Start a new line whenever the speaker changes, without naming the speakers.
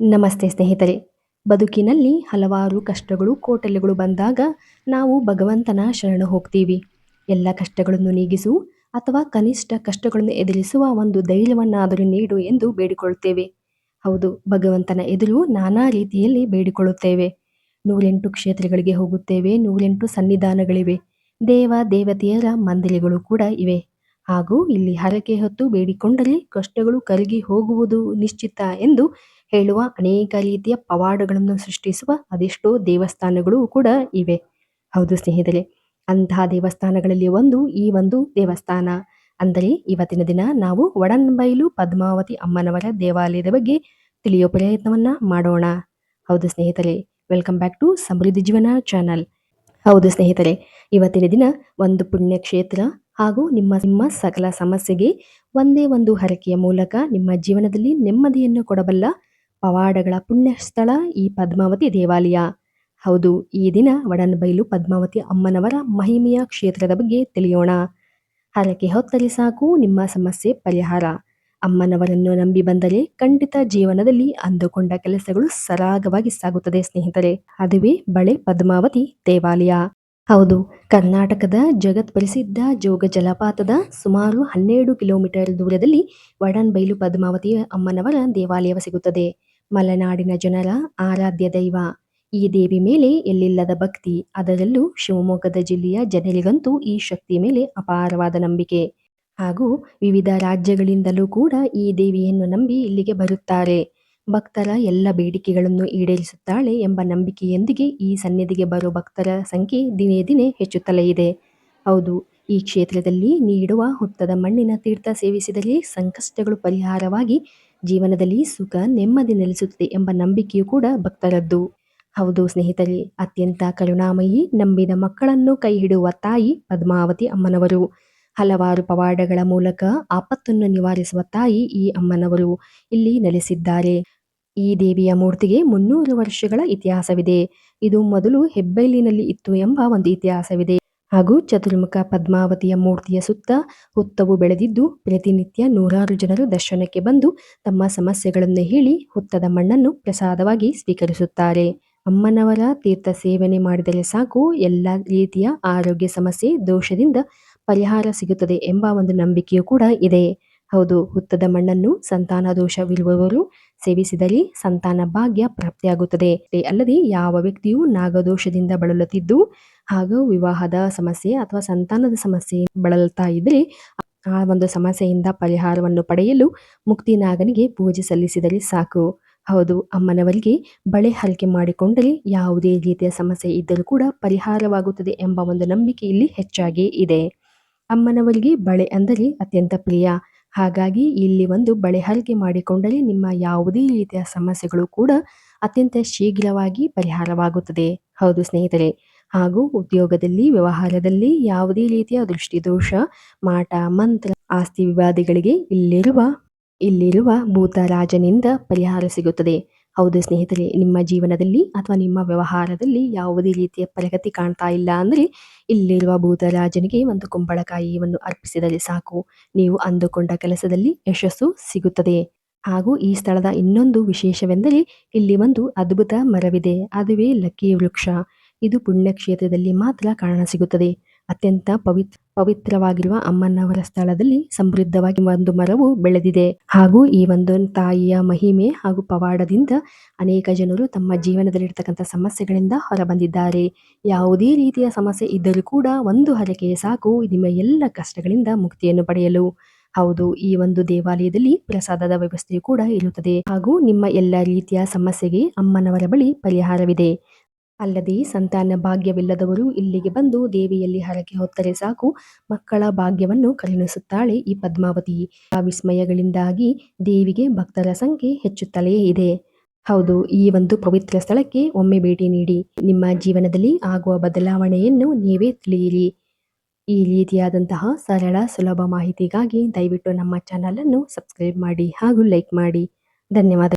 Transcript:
ನಮಸ್ತೆ ಸ್ನೇಹಿತರೆ. ಬದುಕಿನಲ್ಲಿ ಹಲವಾರು ಕಷ್ಟಗಳು, ಕೋಟಲೆಗಳು ಬಂದಾಗ ನಾವು ಭಗವಂತನ ಶರಣು ಹೋಗ್ತೀವಿ. ಎಲ್ಲ ಕಷ್ಟಗಳನ್ನು ನೀಗಿಸು ಅಥವಾ ಕನಿಷ್ಠ ಕಷ್ಟಗಳನ್ನು ಎದುರಿಸುವ ಒಂದು ಧೈರ್ಯವನ್ನಾದರೂ ನೀಡು ಎಂದು ಬೇಡಿಕೊಳ್ಳುತ್ತೇವೆ. ಹೌದು, ಭಗವಂತನ ಎದುರು ನಾನಾ ರೀತಿಯಲ್ಲಿ ಬೇಡಿಕೊಳ್ಳುತ್ತೇವೆ. ನೂರೆಂಟು ಕ್ಷೇತ್ರಗಳಿಗೆ ಹೋಗುತ್ತೇವೆ, ನೂರೆಂಟು ಸನ್ನಿಧಾನಗಳಿವೆ. ದೇವ, ದೇವತೆಯರ ಮಂದಿರಗಳು ಕೂಡ ಇವೆ. ಹಾಗೂ ಇಲ್ಲಿ ಹರಕೆ ಹೊತ್ತು ಬೇಡಿಕೊಂಡರೆ ಕಷ್ಟಗಳು ಕರಗಿ ಹೋಗುವುದು ನಿಶ್ಚಿತ ಎಂದು ಹೇಳುವ ಅನೇಕ ರೀತಿಯ ಪವಾಡಗಳನ್ನು ಸೃಷ್ಟಿಸುವ ಅದೆಷ್ಟೋ ದೇವಸ್ಥಾನಗಳು ಕೂಡ ಇವೆ. ಹೌದು ಸ್ನೇಹಿತರೆ, ಅಂತಹ ದೇವಸ್ಥಾನಗಳಲ್ಲಿ ಒಂದು ಈ ಒಂದು ದೇವಸ್ಥಾನ. ಅಂದರೆ ಇವತ್ತಿನ ದಿನ ನಾವು ಒಡನ್ಬೈಲು ಪದ್ಮಾವತಿ ಅಮ್ಮನವರ ದೇವಾಲಯದ ಬಗ್ಗೆ ತಿಳಿಯೋ ಪ್ರಯತ್ನವನ್ನ ಮಾಡೋಣ. ಹೌದು ಸ್ನೇಹಿತರೆ, ವೆಲ್ಕಮ್ ಬ್ಯಾಕ್ ಟು ಸಮೃದ್ಧಿ ಜೀವನ ಚಾನಲ್. ಹೌದು ಸ್ನೇಹಿತರೆ, ಇವತ್ತಿನ ದಿನ ಒಂದು ಪುಣ್ಯ ಕ್ಷೇತ್ರ ಹಾಗೂ ನಿಮ್ಮ ನಿಮ್ಮ ಸಕಲ ಸಮಸ್ಯೆಗೆ ಒಂದೇ ಒಂದು ಹರಕೆಯ ಮೂಲಕ ನಿಮ್ಮ ಜೀವನದಲ್ಲಿ ನೆಮ್ಮದಿಯನ್ನು ಕೊಡಬಲ್ಲ ಪವಾಡಗಳ ಪುಣ್ಯ ಸ್ಥಳ ಈ ಪದ್ಮಾವತಿ ದೇವಾಲಯ. ಹೌದು, ಈ ದಿನ ವಡನ್ಬೈಲು ಪದ್ಮಾವತಿ ಅಮ್ಮನವರ ಮಹಿಮೆಯ ಕ್ಷೇತ್ರದ ಬಗ್ಗೆ ತಿಳಿಯೋಣ. ಹರಕೆ ಹೊತ್ತರೆ ಸಾಕು ನಿಮ್ಮ ಸಮಸ್ಯೆ ಪರಿಹಾರ. ಅಮ್ಮನವರನ್ನು ನಂಬಿ ಬಂದರೆ ಖಂಡಿತ ಜೀವನದಲ್ಲಿ ಅಂದುಕೊಂಡ ಕೆಲಸಗಳು ಸರಾಗವಾಗಿ ಸಾಗುತ್ತದೆ ಸ್ನೇಹಿತರೆ. ಅದುವೇ ಬಳೆ ಪದ್ಮಾವತಿ ದೇವಾಲಯ. ಹೌದು. ಕರ್ನಾಟಕದ ಜಗತ್ ಪ್ರಸಿದ್ಧ ಜೋಗ ಜಲಪಾತದ ಸುಮಾರು ಹನ್ನೆರಡು ಕಿಲೋಮೀಟರ್ ದೂರದಲ್ಲಿ ವಡನ್ಬೈಲು ಪದ್ಮಾವತಿ ಅಮ್ಮನವರ ದೇವಾಲಯ ಸಿಗುತ್ತದೆ. ಮಲೆನಾಡಿನ ಜನರ ಆರಾಧ್ಯ ದೈವ. ಈ ದೇವಿ ಮೇಲೆ ಎಲ್ಲಿಲ್ಲದ ಭಕ್ತಿ, ಅದರಲ್ಲೂ ಶಿವಮೊಗ್ಗದ ಜಿಲ್ಲೆಯ ಜನರಿಗಂತೂ ಈ ಶಕ್ತಿ ಮೇಲೆ ಅಪಾರವಾದ ನಂಬಿಕೆ. ಹಾಗೂ ವಿವಿಧ ರಾಜ್ಯಗಳಿಂದಲೂ ಕೂಡ ಈ ದೇವಿಯನ್ನು ನಂಬಿ ಇಲ್ಲಿಗೆ ಬರುತ್ತಾರೆ. ಭಕ್ತರ ಎಲ್ಲ ಬೇಡಿಕೆಗಳನ್ನು ಈಡೇರಿಸುತ್ತಾಳೆ ಎಂಬ ನಂಬಿಕೆಯೊಂದಿಗೆ ಈ ಸನ್ನಿಧಿಗೆ ಬರುವ ಭಕ್ತರ ಸಂಖ್ಯೆ ದಿನೇ ದಿನೇ ಹೆಚ್ಚುತ್ತಲೇ ಇದೆ. ಹೌದು, ಈ ಕ್ಷೇತ್ರದಲ್ಲಿ ನೀಡುವ ಹುತ್ತದ ಮಣ್ಣಿನ ತೀರ್ಥ ಸೇವಿಸಿದರೆ ಸಂಕಷ್ಟಗಳು ಪರಿಹಾರವಾಗಿ ಜೀವನದಲ್ಲಿ ಸುಖ, ನೆಮ್ಮದಿ ನೆಲೆಸುತ್ತದೆ ಎಂಬ ನಂಬಿಕೆಯು ಕೂಡ ಭಕ್ತರದ್ದು. ಹೌದು ಸ್ನೇಹಿತರೆ, ಅತ್ಯಂತ ಕರುಣಾಮಯಿ ನಂಬಿದ ಮಕ್ಕಳನ್ನು ಕೈ ಹಿಡುವ ತಾಯಿ ಪದ್ಮಾವತಿ ಅಮ್ಮನವರು. ಹಲವಾರು ಪವಾಡಗಳ ಮೂಲಕ ಆಪತ್ತನ್ನು ನಿವಾರಿಸುವ ತಾಯಿ ಈ ಅಮ್ಮನವರು. ಇಲ್ಲಿ ನೆಲೆಸಿದ್ದಾರೆ. ಈ ದೇವಿಯ ಮೂರ್ತಿಗೆ ಮುನ್ನೂರು ವರ್ಷಗಳ ಇತಿಹಾಸವಿದೆ. ಇದು ಮೊದಲು ಹೆಬ್ಬೈಲಿನಲ್ಲಿ ಇತ್ತು ಎಂಬ ಒಂದು ಇತಿಹಾಸವಿದೆ. ಹಾಗೂ ಚತುರ್ಮುಖ ಪದ್ಮಾವತಿಯ ಮೂರ್ತಿಯ ಸುತ್ತ ಹುತ್ತವು ಬೆಳೆದಿದ್ದು, ಪ್ರತಿನಿತ್ಯ ನೂರಾರು ಜನರು ದರ್ಶನಕ್ಕೆ ಬಂದು ತಮ್ಮ ಸಮಸ್ಯೆಗಳನ್ನು ಹೇಳಿ ಹುತ್ತದ ಮಣ್ಣನ್ನು ಪ್ರಸಾದವಾಗಿ ಸ್ವೀಕರಿಸುತ್ತಾರೆ. ಅಮ್ಮನವರ ತೀರ್ಥ ಸೇವನೆ ಮಾಡಿದರೆ ಸಾಕು, ಎಲ್ಲ ರೀತಿಯ ಆರೋಗ್ಯ ಸಮಸ್ಯೆ ದೋಷದಿಂದ ಪರಿಹಾರ ಸಿಗುತ್ತದೆ ಎಂಬ ಒಂದು ನಂಬಿಕೆಯೂ ಕೂಡ ಇದೆ. ಹೌದು, ಹುತ್ತದ ಮಣ್ಣನ್ನು ಸಂತಾನ ದೋಷವಿರುವವರು ಸೇವಿಸಿದರೆ ಸಂತಾನ ಭಾಗ್ಯ ಪ್ರಾಪ್ತಿಯಾಗುತ್ತದೆ. ಅಲ್ಲದೆ ಯಾವ ವ್ಯಕ್ತಿಯು ನಾಗದೋಷದಿಂದ ಬಳಲುತ್ತಿದ್ದು, ಹಾಗೂ ವಿವಾಹದ ಸಮಸ್ಯೆ ಅಥವಾ ಸಂತಾನದ ಸಮಸ್ಯೆ ಬಳಲುತ್ತಾ ಇದ್ದರೆ, ಆ ಒಂದು ಸಮಸ್ಯೆಯಿಂದ ಪರಿಹಾರವನ್ನು ಪಡೆಯಲು ಮುಕ್ತಿ ನಾಗನಿಗೆ ಪೂಜೆ ಸಲ್ಲಿಸಿದರೆ ಸಾಕು. ಹೌದು, ಅಮ್ಮನವರಿಗೆ ಬಳೆ ಹರಕೆ ಮಾಡಿಕೊಂಡರೆ ಯಾವುದೇ ರೀತಿಯ ಸಮಸ್ಯೆ ಇದ್ದರೂ ಕೂಡ ಪರಿಹಾರವಾಗುತ್ತದೆ ಎಂಬ ಒಂದು ನಂಬಿಕೆ ಇಲ್ಲಿ ಹೆಚ್ಚಾಗಿ ಇದೆ. ಅಮ್ಮನವರಿಗೆ ಬಳೆ ಅಂದರೆ ಅತ್ಯಂತ ಪ್ರಿಯ. ಹಾಗಾಗಿ ಇಲ್ಲಿ ಒಂದು ಬಳೆ ಹರಕೆ ಮಾಡಿಕೊಂಡರೆ ನಿಮ್ಮ ಯಾವುದೇ ರೀತಿಯ ಸಮಸ್ಯೆಗಳು ಕೂಡ ಅತ್ಯಂತ ಶೀಘ್ರವಾಗಿ ಪರಿಹಾರವಾಗುತ್ತದೆ. ಹೌದು ಸ್ನೇಹಿತರೆ. ಹಾಗೂ ಉದ್ಯೋಗದಲ್ಲಿ, ವ್ಯವಹಾರದಲ್ಲಿ ಯಾವುದೇ ರೀತಿಯ ದೃಷ್ಟಿದೋಷ, ಮಾಟ, ಮಂತ್ರ, ಆಸ್ತಿ ವಿವಾದಿಗಳಿಗೆ ಇಲ್ಲಿರುವ ಇಲ್ಲಿರುವ ಭೂತರಾಜನಿಂದ ಪರಿಹಾರ ಸಿಗುತ್ತದೆ. ಹೌದು ಸ್ನೇಹಿತರೆ, ನಿಮ್ಮ ಜೀವನದಲ್ಲಿ ಅಥವಾ ನಿಮ್ಮ ವ್ಯವಹಾರದಲ್ಲಿ ಯಾವುದೇ ರೀತಿಯ ಪ್ರಗತಿ ಕಾಣ್ತಾ ಇಲ್ಲ ಅಂದರೆ ಇಲ್ಲಿರುವ ಭೂತರಾಜನಿಗೆ ಒಂದು ಕುಂಬಳಕಾಯಿಯನ್ನು ಅರ್ಪಿಸಿದರೆ ಸಾಕು. ನೀವು ಅಂದುಕೊಂಡ ಕೆಲಸದಲ್ಲಿ ಯಶಸ್ಸು ಸಿಗುತ್ತದೆ. ಹಾಗೂ ಈ ಸ್ಥಳದ ಇನ್ನೊಂದು ವಿಶೇಷವೆಂದರೆ ಇಲ್ಲಿ ಒಂದು ಅದ್ಭುತ ಮರವಿದೆ, ಅದುವೇ ಲಕ್ಕಿ ವೃಕ್ಷ. ಇದು ಪುಣ್ಯಕ್ಷೇತ್ರದಲ್ಲಿ ಮಾತ್ರ ಕಾಣಸಿಗುತ್ತದೆ ಅತ್ಯಂತ ಪವಿತ್ರ ಪವಿತ್ರವಾಗಿರುವ ಅಮ್ಮನವರ ಸ್ಥಳದಲ್ಲಿ ಸಮೃದ್ಧವಾಗಿ ಒಂದು ಮರವು ಬೆಳೆದಿದೆ. ಹಾಗೂ ಈ ಒಂದು ತಾಯಿಯ ಮಹಿಮೆ ಹಾಗೂ ಪವಾಡದಿಂದ ಅನೇಕ ಜನರು ತಮ್ಮ ಜೀವನದಲ್ಲಿರ್ತಕ್ಕಂಥ ಸಮಸ್ಯೆಗಳಿಂದ ಹೊರಬಂದಿದ್ದಾರೆ. ಯಾವುದೇ ರೀತಿಯ ಸಮಸ್ಯೆ ಇದ್ದರೂ ಕೂಡ ಒಂದು ಹರಕೆ ಸಾಕು. ನಿಮ್ಮ ಎಲ್ಲ ಕಷ್ಟಗಳಿಂದ ಮುಕ್ತಿಯನ್ನು ಪಡೆಯಲು. ಹೌದು, ಈ ಒಂದು ದೇವಾಲಯದಲ್ಲಿ ಪ್ರಸಾದದ ವ್ಯವಸ್ಥೆಯು ಕೂಡ ಇರುತ್ತದೆ. ಹಾಗೂ ನಿಮ್ಮ ಎಲ್ಲ ರೀತಿಯ ಸಮಸ್ಯೆಗೆ ಅಮ್ಮನವರ ಬಳಿ ಪರಿಹಾರವಿದೆ. ಅಲ್ಲದೆ ಸಂತಾನ ಭಾಗ್ಯವಿಲ್ಲದವರು ಇಲ್ಲಿಗೆ ಬಂದು ದೇವಿಯಲ್ಲಿ ಹರಕೆ ಹೊತ್ತರೆ ಸಾಕು. ಮಕ್ಕಳ ಭಾಗ್ಯವನ್ನು ಕರುಣಿಸುತ್ತಾಳೆ ಈ ಪದ್ಮಾವತಿ. ಆ ವಿಸ್ಮಯಗಳಿಂದಾಗಿ ದೇವಿಗೆ ಭಕ್ತರ ಸಂಖ್ಯೆ ಹೆಚ್ಚುತ್ತಲೇ ಇದೆ. ಹೌದು, ಈ ಒಂದು ಪವಿತ್ರ ಸ್ಥಳಕ್ಕೆ ಒಮ್ಮೆ ಭೇಟಿ ನೀಡಿ. ನಿಮ್ಮ ಜೀವನದಲ್ಲಿ ಆಗುವ ಬದಲಾವಣೆಯನ್ನು ನೀವೇ ತಿಳಿಯಿರಿ. ಈ ರೀತಿಯಾದಂತಹ ಸರಳ ಸುಲಭ ಮಾಹಿತಿಗಾಗಿ ದಯವಿಟ್ಟು ನಮ್ಮ ಚಾನಲನ್ನು ಸಬ್ಸ್ಕ್ರೈಬ್ ಮಾಡಿ ಹಾಗೂ ಲೈಕ್ ಮಾಡಿ. ಧನ್ಯವಾದ.